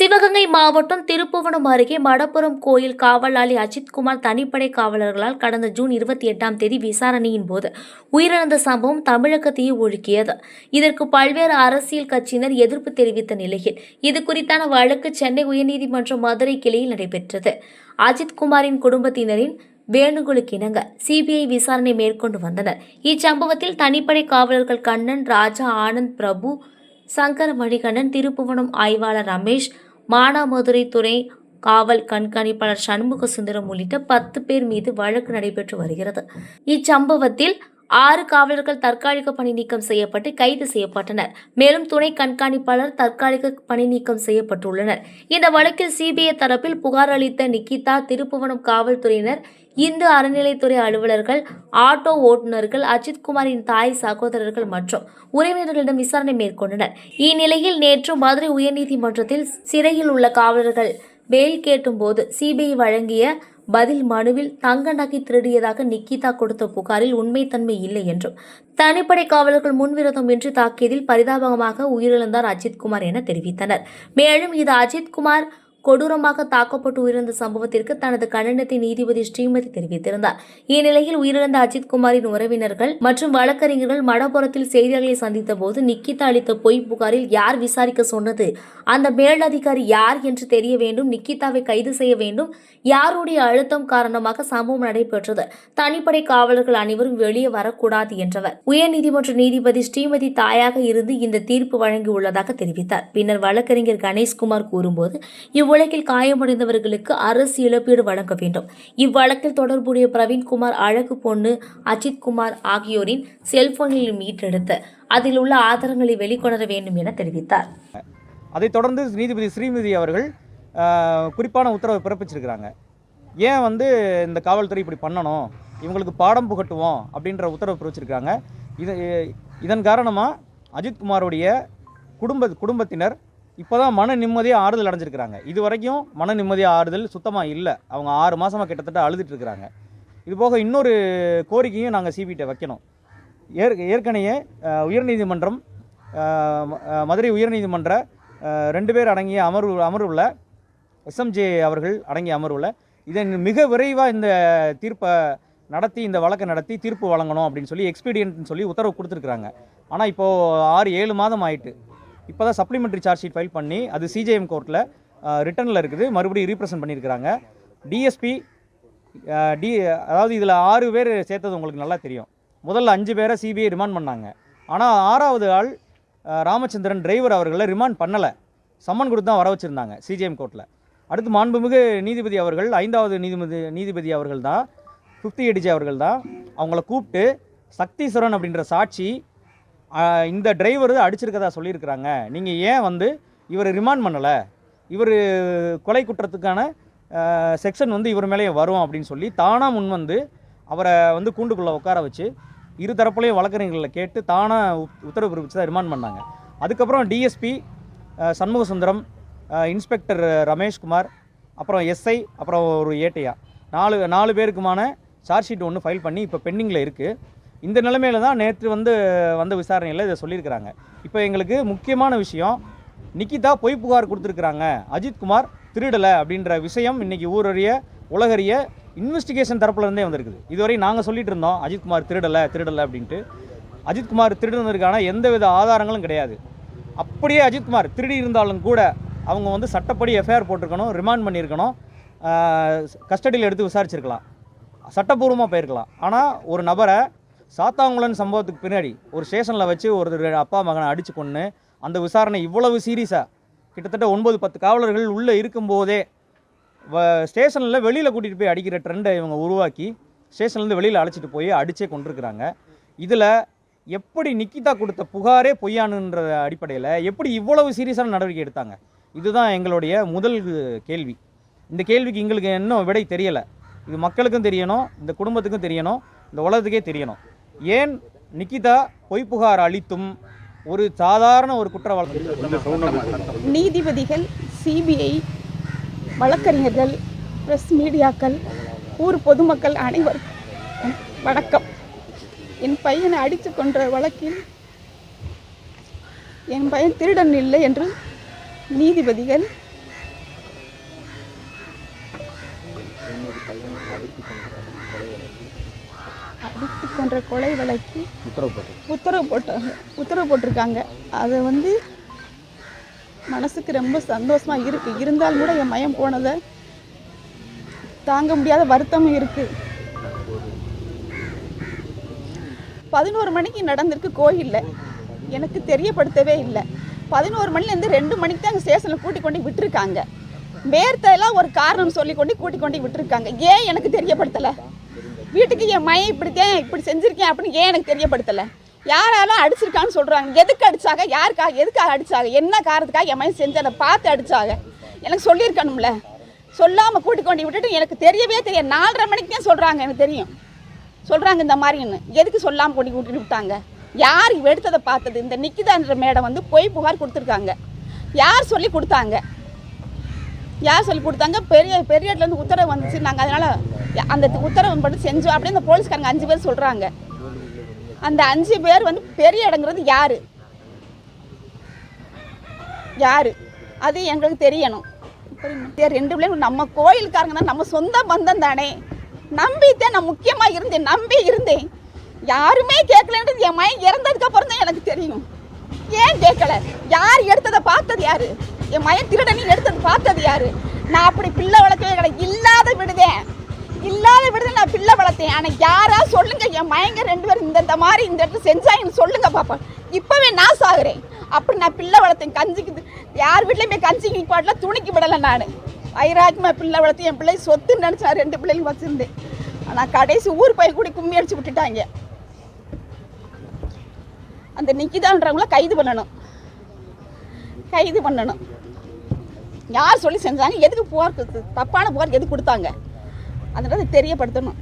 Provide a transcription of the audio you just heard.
சிவகங்கை மாவட்டம் திருப்புவனம் அருகே மடப்புரம் கோயில் காவலாளி அஜித்குமார் தனிப்படை காவலர்களால் கடந்த ஜூன் இருபத்தி எட்டாம் தேதி விசாரணையின் போது உயிரிழந்த சம்பவம் தமிழகத்தையே ஒழுக்கியது. இதற்கு பல்வேறு அரசியல் கட்சியினர் எதிர்ப்பு தெரிவித்த நிலையில் இது குறித்தான வழக்கு சென்னை உயர்நீதிமன்ற மதுரை கிளையில் நடைபெற்றது. அஜித்குமாரின் குடும்பத்தினரின் வேணுகோளுக்கு இணங்க சிபிஐ விசாரணை மேற்கொண்டு வந்தனர். இச்சம்பவத்தில் தனிப்படை காவலர்கள் கண்ணன் ராஜா ஆனந்த் பிரபு சங்கர் மணிகண்டன் திருப்புவனம் ஆய்வாளர் ரமேஷ் மானாமதுரை துறை காவல் கண்காணிப்பாளர் சண்முக சுந்தரம் உள்ளிட்ட பத்து பேர் மீது வழக்கு நடைபெற்று வருகிறது. இச்சம்பவத்தில் ஆறு காவலர்கள் தற்காலிக பணி நீக்கம் செய்யப்பட்டு கைது செய்யப்பட்டனர். மேலும் துணை கண்காணிப்பாளர் தற்காலிக பணி நீக்கம் செய்யப்பட்டுள்ளனர். இந்த வழக்கில் சிபிஐ தரப்பில் புகார் அளித்த நிக்கிதா திருப்புவனம் காவல்துறையினர் இந்து அறநிலைத்துறை அலுவலர்கள் ஆட்டோ ஓட்டுநர்கள் அஜித்குமாரின் தாய் சகோதரர்கள் மற்றும் உறவினர்களிடம் விசாரணை மேற்கொண்டனர். இந்நிலையில் நேற்று மதுரை உயர்நீதிமன்றத்தில் சிறையில் உள்ள காவலர்கள் பெயில் கேட்டும்போது சிபிஐ வழங்கிய பதில் மனுவில் தங்க நகை திருடியதாக நிக்கிதா கொடுத்த புகாரில் உண்மைத்தன்மை இல்லை என்றும் தனிப்படை காவலர்கள் முன்விரோதம் என்று தாக்கியதில் பரிதாபமாக உயிரிழந்தார் அஜித்குமார் என தெரிவித்தனர். மேலும் இது அஜித்குமார் கொடூரமாக தாக்கப்பட்டு உயிரிழந்த சம்பவத்திற்கு தனது கண்டனத்தை நீதிபதி ஸ்ரீமதி தெரிவித்திருந்தார். இந்நிலையில் உயிரிழந்த அஜித்குமாரின் உறவினர்கள் மற்றும் வழக்கறிஞர்கள் மடப்புறத்தில் செய்தியாளர்களை சந்தித்த போது நிக்கிதா அளித்த பொய் புகாரில் யார் விசாரிக்க சொன்னது அந்த மேலதிகாரி யார் என்று தெரிய வேண்டும் நிக்கிதாவை கைது செய்ய வேண்டும் யாருடைய அழுத்தம் காரணமாக சம்பவம் நடைபெற்றது தனிப்படை காவலர்கள் அனைவரும் வெளியே வரக்கூடாது என்றவர். உயர்நீதிமன்ற நீதிபதி ஸ்ரீமதி தாயாக இருந்து இந்த தீர்ப்பு வழங்கியுள்ளதாக தெரிவித்தார். பின்னர் வழக்கறிஞர் கணேஷ்குமார் கூறும்போது இவ்வழக்கில் காயமடைந்தவர்களுக்கு அரசு இழப்பீடு வழங்க வேண்டும். இவ்வழக்கில் தொடர்புடைய பிரவீன்குமார் அழகு பொண்ணு அஜித்குமார் ஆகியோரின் செல்போனில் மீட்டெடுத்து அதில் உள்ள ஆதாரங்களை வெளிக்கொணர வேண்டும் என தெரிவித்தார். அதைத் தொடர்ந்து நீதிபதி ஸ்ரீமதி அவர்கள் குறிப்பான உத்தரவை பிறப்பிச்சிருக்கிறாங்க. ஏன் வந்து இந்த காவல்துறை இப்படி பண்ணணும்? இவங்களுக்கு பாடம் புகட்டுவோம் அப்படின்ற உத்தரவு பிறப்பிச்சிருக்காங்க இது இதன் காரணமாக அஜித்குமாருடைய குடும்ப குடும்பத்தினர் இப்போ தான் மன நிம்மதியாக ஆறுதல் அடைஞ்சிருக்கிறாங்க. இது வரைக்கும் மன நிம்மதியாக ஆறுதல் சுத்தமாக இல்லை. அவங்க ஆறு மாதமாக கிட்டத்தட்ட அழுதுட்டு இருக்கிறாங்க. இது போக இன்னொரு கோரிக்கையும் நாங்கள் சிபிட்ட வைக்கணும். ஏற் ஏற்கனவே உயர்நீதிமன்றம் மதுரை உயர்நீதிமன்ற ரெண்டு பேர் அடங்கிய அமர்வு அமர்வில் எஸ்எம்ஜே அவர்கள் அடங்கிய அமர்வில் இதை மிக விரைவாக இந்த தீர்ப்பை நடத்தி இந்த வழக்கை நடத்தி தீர்ப்பு வழங்கணும் அப்படின்னு சொல்லி எக்ஸ்பீடியன்ட்னு சொல்லி உத்தரவு கொடுத்துருக்குறாங்க. ஆனால் இப்போது ஆறு ஏழு மாதம் ஆயிட்டு. இப்போ தான் சப்ளிமெண்ட்ரி சார்ஜ் ஷீட் ஃபைல் பண்ணி அது சிஜேஎம் கோர்ட்டில் ரிட்டனில் இருக்குது. மறுபடியும் ரீப்ரசன்ட் பண்ணியிருக்கிறாங்க. டிஎஸ்பி டி அதாவது இதில் ஆறு பேர் சேர்த்தது உங்களுக்கு நல்லா தெரியும். முதல்ல அஞ்சு பேரை சிபிஐ ரிமாண்ட் பண்ணாங்க. ஆனால் ஆறாவது ஆள் ராமச்சந்திரன் டிரைவர் அவர்களை ரிமாண்ட் பண்ணலை. சம்மன் கொடுத்து தான் வர வச்சுருந்தாங்க சிஜிஎம் கோர்ட்டில் அடுத்து மாண்புமிகு நீதிபதி அவர்கள் ஐந்தாவது நீதிபதி நீதிபதி அவர்கள் தான் ஃபிஃப்தி எடிஜி அவர்கள் தான் அவங்கள கூப்பிட்டு சக்தீஸ்வரன் அப்படின்ற சாட்சி இந்த டிரைவர் அடிச்சிருக்கதா சொல்லியிருக்கிறாங்க. நீங்கள் ஏன் வந்து இவர் ரிமாண்ட் பண்ணலை? இவர் கொலை குற்றத்துக்கான செக்ஷன் வந்து இவர் மேலேயே வரும் அப்படின்னு சொல்லி தானாக முன் வந்து அவரை வந்து கூண்டுக்குள்ளே உட்கார வச்சு இரு தரப்புலையும் வழக்கறிஞர்களை கேட்டு தானாக உத்- உத்தரவு பிறப்பிச்சு தான் ரிமாண்ட் பண்ணாங்க. அதுக்கப்புறம் டிஎஸ்பி சண்முக சுந்தரம் இன்ஸ்பெக்டர் ரமேஷ்குமார் அப்புறம் எஸ்ஐ அப்புறம் ஒரு ஏட்டையா நாலு நாலு பேருக்குமான சார்ஜ் ஷீட் ஒன்று ஃபைல் பண்ணி இப்போ பெண்டிங்கில் இருக்குது இந்த நிலைமையில தான் நேற்று வந்து வந்த விசாரணையில் இதை சொல்லியிருக்கிறாங்க. இப்போ எங்களுக்கு முக்கியமான விஷயம் நிக்கிதா பொய் புகார் கொடுத்துருக்குறாங்க. அஜித்குமார் திருடலை அப்படின்ற விஷயம் இன்னைக்கு ஊரறிய உலகறிய இன்வெஸ்டிகேஷன் தரப்புலேருந்தே வந்திருக்குது. இதுவரை நாங்கள் சொல்லிட்டு இருந்தோம் அஜித்குமார் திருடலை திருடலை அப்படின்ட்டு. அஜித்குமார் திருடுனதுக்கான எந்தவித ஆதாரங்களும் கிடையாது. அப்படியே அஜித்குமார் திருடி இருந்தாலும் கூட அவங்க வந்து சட்டப்படி எஃப்ஐஆர் போட்டிருக்கணும் ரிமாண்ட் பண்ணியிருக்கணும் கஸ்டடியில் எடுத்து விசாரிச்சிருக்கலாம். சட்டப்பூர்வமாக போயிருக்கலாம். ஆனால் ஒரு நபரை சாத்தாங்குளன் சம்பவத்துக்கு பின்னாடி ஒரு ஸ்டேஷனில் வச்சு ஒரு அப்பா மகனை அடித்து கொண்டு அந்த விசாரணை இவ்வளவு சீரியஸாக கிட்டத்தட்ட ஒன்பது பத்து காவலர்கள் உள்ளே இருக்கும்போதே ஸ்டேஷனில் வெளியில் கூட்டிகிட்டு போய் அடிக்கிற ட்ரெண்டை இவங்க உருவாக்கி ஸ்டேஷன்லேருந்து வெளியில் அழைச்சிட்டு போய் அடித்தே கொண்டிருக்கிறாங்க. இதில் எப்படி நிக்கிதா கொடுத்த புகாரே பொய்யானுன்ற அடிப்படையில் எப்படி இவ்வளவு சீரியஸான நடவடிக்கை எடுத்தாங்க? இதுதான் எங்களுடைய முதல் கேள்வி. இந்த கேள்விக்கு எங்களுக்கு இன்னும் விடை தெரியலை. இது மக்களுக்கும் தெரியணும் இந்த குடும்பத்துக்கும் தெரியணும் இந்த உலகத்துக்கே தெரியணும். ஏன் நிகிதா பொய் புகார் அளித்தும் ஒரு சாதாரண ஒரு குற்றவாளி? நீதிபதிகள் சிபிஐ வழக்கறிஞர்கள் ப்ரெஸ் மீடியாக்கள் ஊர் பொதுமக்கள் அனைவருக்கும் வணக்கம். என் பையனை அடித்து கொன்ற வழக்கில் என் பையன் திருடன் இல்லை என்று நீதிபதிகள் அடித்து கொன்ற கொலை வழக்கு உத்தரவு போட்டு உத்தரவு போட்டாங்க. உத்தரவு போட்டிருக்காங்க. அது வந்து மனசுக்கு ரொம்ப சந்தோஷமா இருக்கு. இருந்தாலும் கூட என் மயம் போனதை தாங்க முடியாத வருத்தமும் இருக்கு. பதினோரு மணிக்கு நடந்திருக்கு கோயிலில். எனக்கு தெரியப்படுத்தவே இல்லை. பதினோரு மணிலேருந்து ரெண்டு மணிக்கு தான் அங்கே ஸ்டேஷனில் கூட்டி கொண்டு விட்டுருக்காங்க. மேர்த்தையெல்லாம் ஒரு காரணம் சொல்லி கொண்டு கூட்டி கொண்டு விட்டுருக்காங்க. ஏன் எனக்கு தெரியப்படுத்தலை? வீட்டுக்கு என் மையம் இப்படித்தான் இப்படி செஞ்சுருக்கேன் அப்படின்னு ஏன் எனக்கு தெரியப்படுத்தலை? யாரெல்லாம் அடிச்சிருக்கான்னு சொல்கிறாங்க எதுக்கு அடித்தாங்க யாருக்காக? எதுக்காக அடித்தாங்க என்ன காரணத்துக்காக என் மையம் செஞ்சு அதை பார்த்து அடித்தாங்க எனக்கு சொல்லியிருக்கணும்ல. சொல்லாமல் கூட்டி கொண்டு விட்டுட்டு எனக்கு தெரியவே தெரியும் நாலரை மணிக்கு தான் சொல்கிறாங்க எனக்கு தெரியும். சொல்கிறாங்க இந்த மாதிரின்னு. எதுக்கு சொல்லாமல் கொண்டு கூட்டிட்டு விட்டாங்க? யார் எடுத்ததை பார்த்தது? இந்த நிக்கிதான்ற மேடம் வந்து பொய் புகார் கொடுத்துருக்காங்க. யார் சொல்லி கொடுத்தாங்க? யார் சொல்லி கொடுத்தாங்க? பெரிய பெரிய உத்தரவு வந்துச்சு. நாங்கள் அதனால் அந்த உத்தரவு படி செஞ்சோம். அப்படியே அந்த போலீஸ்காரங்க அஞ்சு பேர் சொல்கிறாங்க அந்த அஞ்சு பேர் வந்து பெரிய இடங்கிறது யார்? யார்? அது எங்களுக்கு தெரியணும். ரெண்டு பிள்ளைங்க நம்ம கோயிலுக்காரங்க தான். நம்ம சொந்த பந்தம் தானே. நம்பித்தான் நான் முக்கியமாக இருந்தேன். நம்பி இருந்தேன். யாருமே கேட்கலன்றது என் மயன் இறந்ததுக்கு அப்புறம் தான் எனக்கு தெரியும். ஏன் கேட்கல? யார் எடுத்ததை பார்த்தது யாரு? என் மயன் திருடனி எடுத்தது பார்த்தது யாரு? நான் அப்படி பிள்ளை வளர்க்கவே கிடையாது. இல்லாத விடுதேன். இல்லாத விடுதேன் நான் பிள்ளை வளர்த்தேன். ஆனால் யாரா சொல்லுங்க. என் மயங்க ரெண்டு பேரும் இந்த இந்த மாதிரி இந்த இடத்துல செஞ்சாங்கன்னு சொல்லுங்க பாப்பா. இப்போவே நான் சாகுறேன். அப்படி நான் பிள்ளை வளர்த்தேன். கஞ்சிக்கு யார் வீட்லையுமே கஞ்சிக்கு பாட்டில் துணிக்கு விடலை நான். வைராக்கியமாக பிள்ளை வளர்த்து என் பிள்ளை சொத்துன்னு நினச்சி நான் ரெண்டு பிள்ளைங்க வச்சுருந்தேன். ஆனால் கடைசி ஊர் போய் கூடி கும்மி அடிச்சு விட்டுட்டாங்க. அந்த நிக்கிதான்றவங்கள கைது பண்ணணும். கைது பண்ணணும். யார் சொல்லி செஞ்சாங்க எதுக்கு புகார் தப்பான புகார் எதுக்கு கொடுத்தாங்க? அதனால தெரியப்படுத்தணும்.